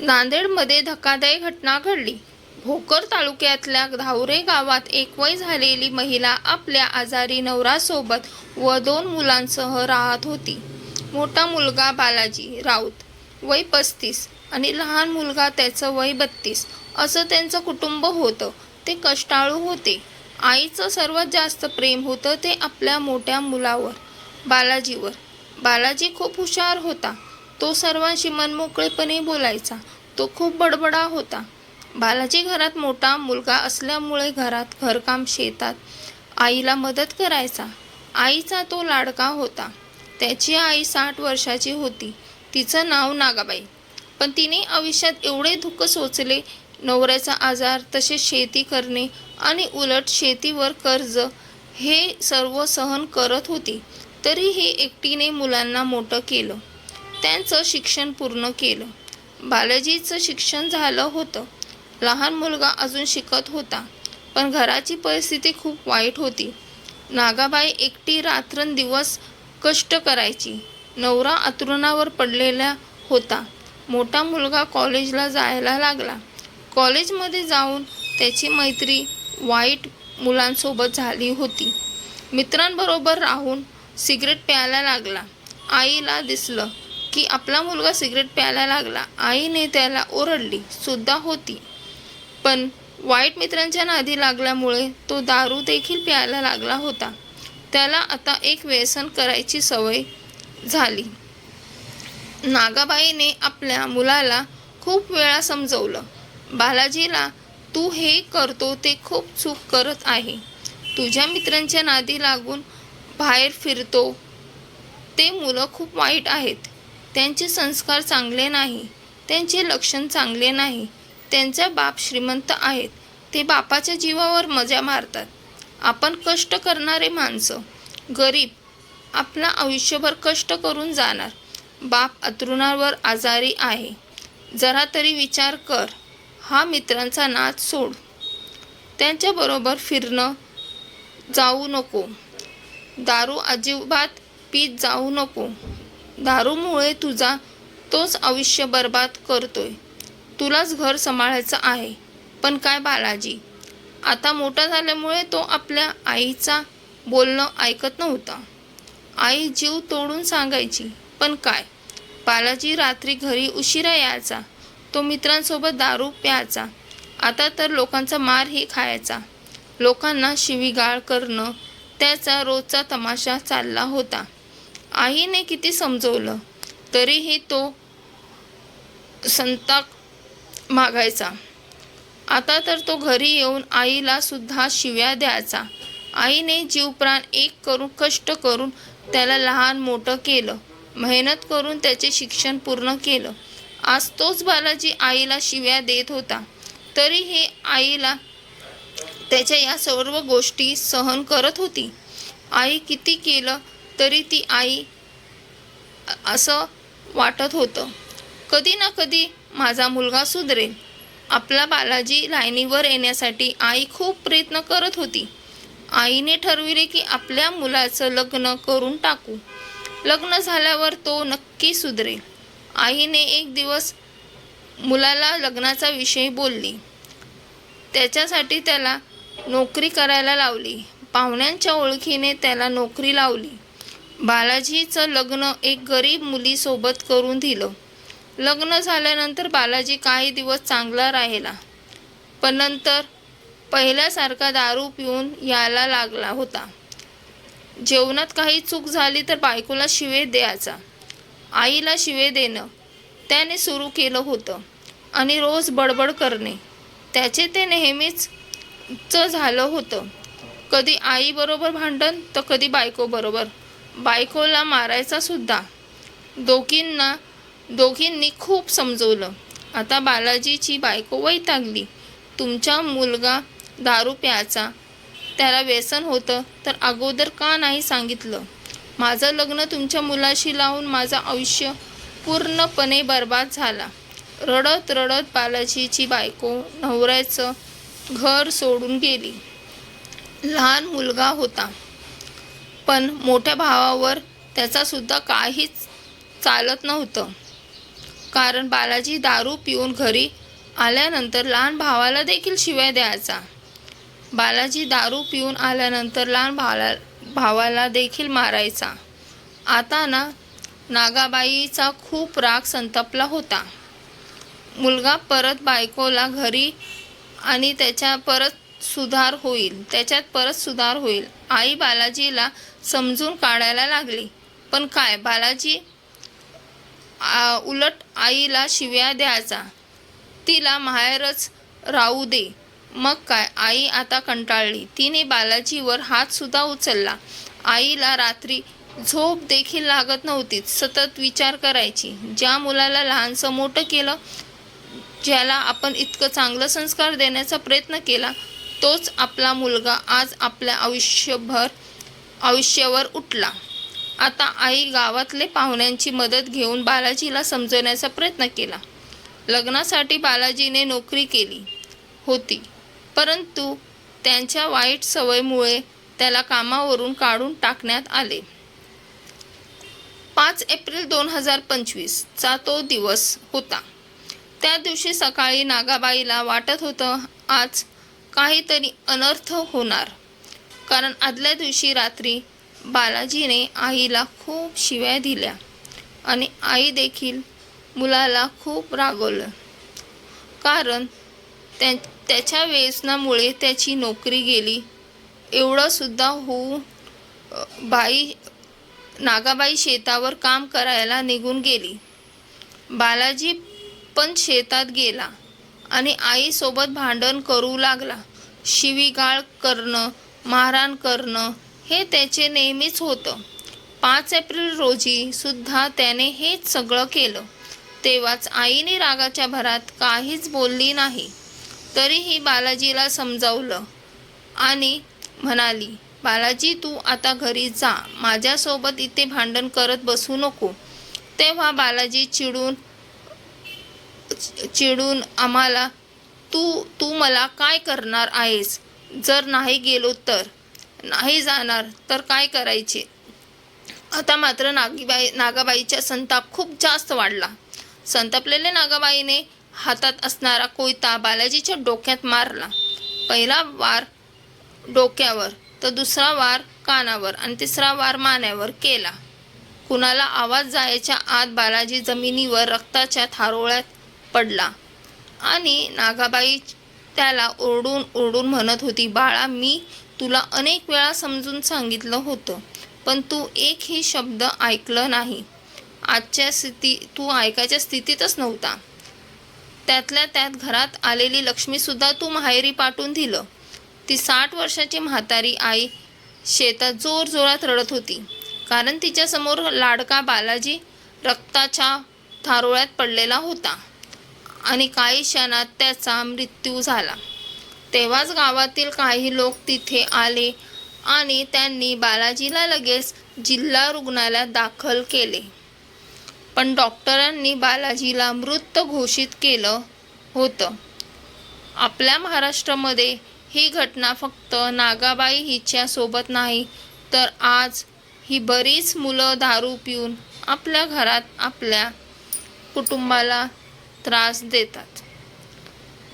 नांदेडमध्ये धक्कादायक घटना घडली. भोकर तालुक्यातल्या धावरे गावात एक वय झालेली महिला आपल्या आजारी नवरासोबत व दोन मुलांसह राहत होती. मोठा मुलगा बालाजी राऊत वय पस्तीस आणि लहान मुलगा त्याचं वय बत्तीस. असं त्यांचं कुटुंब होतं. ते कष्टाळू होते. आईचं सर्वात जास्त प्रेम होतं ते आपल्या मोठ्या मुलावर बालाजीवर. बालाजी खूप हुशार होता. तो सर्वांशी मनमोकळेपणे बोलायचा. तो खूप बडबडा होता. बालाजी घरात मोठा मुलगा असल्यामुळे घरात घरकाम शेतात आईला मदत करायचा. आईचा तो लाडका होता. त्याची आई साठ वर्षाची होती. तिचं नाव नागाबाई. पण तिने आयुष्यात एवढे दुःख सोचले नवऱ्याचा आजार तसेच शेती करणे आणि उलट शेतीवर कर्ज हे सर्व सहन करत होती. तरीही एकटीने मुलांना मोठं केलं. त्यांचं शिक्षण पूर्ण केलं. बालाजीचं शिक्षण झालं होतं. लहान मुलगा अजून शिकत होता पण घराची परिस्थिती खूप वाईट होती. नागाबाई एकटी रात्रंदिवस कष्ट करायची. नवरा अतरुणावर पडलेला होता. मोठा मुलगा कॉलेजला जायला लागला. कॉलेजमध्ये जाऊन त्याची मैत्री वाईट मुलांसोबत झाली होती. मित्रांबरोबर राहून सिगरेट प्यायला लागला. आईला दिसलं की आपला मुलगा सिगरेट प्यायला लागला आईने त्याला ओरडली सुद्धा होती. पण वाईट मित्रांच्या नादी लागल्यामुळे तो दारू देखील प्यायला लागला होता. त्याला आता एक व्यसन करायची सवय झाली. नागाबाईने आपल्या मुलाला खूप वेळा समजवलं बालाजीला तू हे करतो ते खूप चूक करत आहे. तुझ्या मित्रांच्या नादी लागून बाहेर फिरतो. ते मुलं खूप वाईट आहेत. त्यांचे संस्कार चांगले नाही त्यांचे लक्षण चांगले नाही. त्यांचा बाप श्रीमंत आहेत ते बापाच्या जीवावर मजा मारतात. आपण कष्ट करणारे माणसं गरीब आपला आयुष्यभर कष्ट करून जाणार. बाप अतरुणावर आजारी आहे. जरा तरी विचार कर हा मित्रांचा नाच सोड. त्यांच्याबरोबर फिरणं जाऊ नको. दारू अजिबात पीत जाऊ नको. दारूमुळे तुझा तोच आयुष्य बर्बाद करतोय. तुलाच घर सांभाळायचं आहे. पण काय बालाजी? आता मोठा झाल्यामुळे तो आपल्या आईचा बोलणं ऐकत नव्हता. आई जीव तोडून सांगायची पण काय? बालाजी रात्री घरी उशिरा यायचा. तो मित्रांसोबत दारू प्यायचा. आता तर लोकांचा मारही खायचा. लोकांना शिवीगाळ करणं त्याचा रोजचा तमाशा चालला होता. आईने किती समजवलं तरीही तो संताप मागायचा. आता तर तो घरी येऊन आईला सुद्धा शिव्या द्यायचा. आईने जीवप्राण एक करून कष्ट करून त्याला लहान मोठं केलं. मेहनत करून त्याचे शिक्षण पूर्ण केलं. आज तोच बालाजी आईला शिव्या देत होता. तरीही आईला त्याच्या या सर्व गोष्टी सहन करत होती. आई किती केलं तरी ती आई असं वाटत होतं. कधी ना कधी माझा मुलगा सुधरेल आपला बालाजी लाईनीवर येण्यासाठी आई खूप प्रयत्न करत होती. आईने ठरविले की आपल्या मुलाचं लग्न करून टाकू. लग्न झाल्यावर तो नक्की सुधरेल आईने एक दिवस मुलाला लग्नाचा विषय बोलली. त्याच्यासाठी त्याला नोकरी करायला लावली. पाहुण्यांच्या ओळखीने त्याला नोकरी लावली. बालाजीचं लग्न एक गरीब मुलीसोबत करून दिलं. लग्न झाल्यानंतर बालाजी काही दिवस चांगला राहिला. पण नंतर पहिल्यासारखा दारू पिऊन यायला लागला होता. जेवणात काही चूक झाली तर बायकोला शिवे द्यायचा. आईला शिवे देणं त्याने सुरू केलं होतं आणि रोज बडबड करणे. त्याचे ते नेहमीच च झालं होतं. कधी आईबरोबर भांडण तर कधी बायकोबरोबर बायकोला मारायचा सुद्धा. दोघींना दोघींनी खूप समजवलं. आता बालाजीची बायको वैतागली. तुमचा मुलगा दारू प्यायचा. त्याला व्यसन होतं तर अगोदर का नाही सांगितलं? माझं लग्न तुमच्या मुलाशी लावून माझं आयुष्य पूर्णपणे बर्बाद झाला. रडत रडत बालाजीची बायको नवऱ्याचं घर सोडून गेली. लहान मुलगा होता. पण मोठ्या भावावर त्याचासुद्धा काहीच चालत नव्हतं. कारण बालाजी दारू पिऊन घरी आल्यानंतर लहान भावाला देखील शिवाय द्यायचा. बालाजी दारू पिऊन आल्यानंतर लहान भावाला भावाला देखील मारायचा. आता ना नागाबाईचा खूप राग संतपला होता. मुलगा परत बायकोला घरी आणि त्याच्या परत सुधार होईल. त्याच्यात परत सुधार होईल. आई बालाजीला समजून काढायला लागली. पण काय? बालाजी आ, उलट आईला शिव्या द्यायचा. तिला माहेरच राहू दे. मग काय? आई आता कंटाळली. तिने बालाजीवर हात सुद्धा उचलला. आईला रात्री झोप देखील लागत नव्हती. सतत विचार करायची. ज्या मुलाला लहानसं मोठं केलं ज्याला आपण इतकं चांगलं संस्कार देण्याचा प्रयत्न केला तोच आपला मुलगा आज आपल्या आयुष्यभर आयुष्यावर उठला. आता आई गावातले पाहुण्यांची मदत घेऊन बालाजीला समजवण्याचा प्रयत्न केला. लग्नासाठी बालाजीने नोकरी केली होती परंतु त्यांच्या वाईट सवयीमुळे त्याला कामावरून काढून टाकण्यात आले. पाच एप्रिल दोन हजार पंचवीसचा तो दिवस होता. त्या दिवशी सकाळी नागाबाईला वाटत होतं आज काहीतरी अनर्थ होणार. कारण आदल्या दिवशी रात्री बालाजीने आईला खूप शिव्या दिल्या आणि आई देखील मुलाला खूप रागवलं. कारण त्या त्याच्या व्यसनामुळे त्याची नोकरी गेली. एवढंसुद्धा होऊ होऊन बाई नागाबाई शेतावर काम करायला निघून गेली. बालाजी पण शेतात गेला आणि आईसोबत भांडण करू लागला. शिवीगाळ करणं मारहाण करणं हे त्याचे नेहमीच होतं. पाच एप्रिल रोजी सुद्धा त्याने हेच सगळं केलं. तेव्हाच आईने रागाच्या भरात काहीच बोलली नाही. तरीही बालाजीला समजावलं आणि म्हणाली बालाजी तू आता घरी जा. माझ्यासोबत इथे भांडण करत बसू नको. तेव्हा बालाजी चिडून चिडून आम्हाला तू तू मला काय करणार आहेस? जर नाही गेलो तर? नाही जाणार तर काय करायचे? आता मात्र नागीबाई नागाबाईचा संताप खूप जास्त वाढला. संतापलेल्या नागाबाईने हातात असणारा कोयता बालाजीच्या डोक्यात मारला. पहिला वार डोक्यावर तर दुसरा वार कानावर आणि तिसरा वार मान्यावर केला. कुणाला आवाज जायच्या आत बालाजी जमिनीवर रक्ताच्या थारोळ्यात पडला. आणि नागाबाई त्याला ओरडून ओरडून म्हणत होती बाळा मी तुला अनेक वेळा समजून सांगितलं होतं पण तू एकही शब्द ऐकलं नाही. आजच्या स्थिती तू ऐकायच्या स्थितीतच नव्हता. त्यातल्या त्यात घरात आलेली लक्ष्मीसुद्धा तू माहेरी पाठवून दिलं. ती साठ वर्षाची म्हातारी आई शेतात जोरजोरात रडत होती. कारण तिच्यासमोर लाडका बालाजी रक्ताच्या थारोळ्यात पडलेला होता. आणि काही क्षणात त्याचा मृत्यू झाला. तेव्हाच गावातील काही लोक तिथे आले आणि त्यांनी बालाजीला लगेच जिल्हा रुग्णालयात दाखल केले. पण डॉक्टरांनी बालाजीला मृत घोषित केलं होतं. आपल्या महाराष्ट्रामध्ये ही घटना फक्त नागाबाई हिच्या सोबत नाही तर आज ही बरीच मुलं दारू पिऊन आपल्या घरात आपल्या कुटुंबाला त्रास देतात.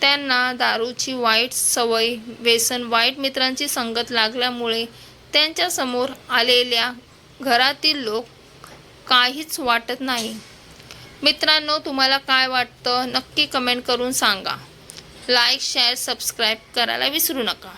त्यांना दारूची वाईट सवय व्यसन वाईट मित्रांची संगत लागल्यामुळे त्यांच्यासमोर आलेल्या घरातील लोक काहीच वाटत नाही. मित्रांनो तुम्हाला काय वाटतं? नक्की कमेंट करून सांगा. लाईक शेअर सबस्क्राईब करायला विसरू नका.